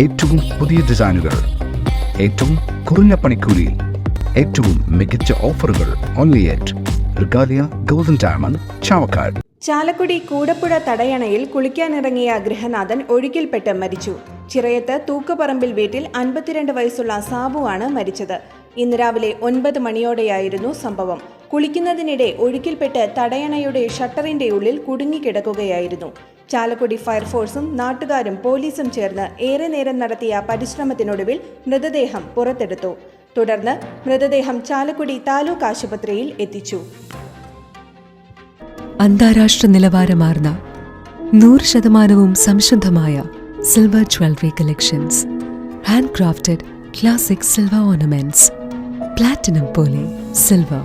ഏറ്റവും പുതിയ ഡിസൈനുകൾ ഏറ്റവും കുറഞ്ഞ പണിക്കൂലിയിൽ ഏറ്റവും മികച്ച ഓഫറുകൾ only at Regalia golden diamond Chavakkad. Chalakudy Koodappuzha തടയണയിൽ കുളിക്കാനിറങ്ങിയ ഗൃഹനാഥൻ ഒഴുക്കിൽപ്പെട്ട് മരിച്ചു. ചിറയത്ത് തൂക്കുപറമ്പിൽ വീട്ടിൽ അൻപത്തിരണ്ട് വയസ്സുള്ള സാബുവാണ് മരിച്ചത്. ഇന്ന് രാവിലെ ഒൻപത് മണിയോടെയായിരുന്നു സംഭവം. കുളിക്കുന്നതിനിടെ ഒഴുക്കിൽപ്പെട്ട് തടയണയുടെ ഷട്ടറിന്റെ ഉള്ളിൽ കുടുങ്ങിക്കിടക്കുകയായിരുന്നു. ചാലക്കുടി ഫയർഫോഴ്സും നാട്ടുകാരും പോലീസും ചേർന്ന് ഏറെ നേരം നടത്തിയ പരിശ്രമത്തിനൊടുവിൽ മൃതദേഹം പുറത്തെടുത്തു. തുടർന്ന് മൃതദേഹം ചാലക്കുടി താലൂക്ക് ആശുപത്രിയിൽ എത്തിച്ചു. അന്താരാഷ്ട്ര നിലവാരമാർന്ന നൂറ് ശതമാനവും സംശുദ്ധമായ silver jewellery collections handcrafted classic silver ornaments platinum പോലെ silver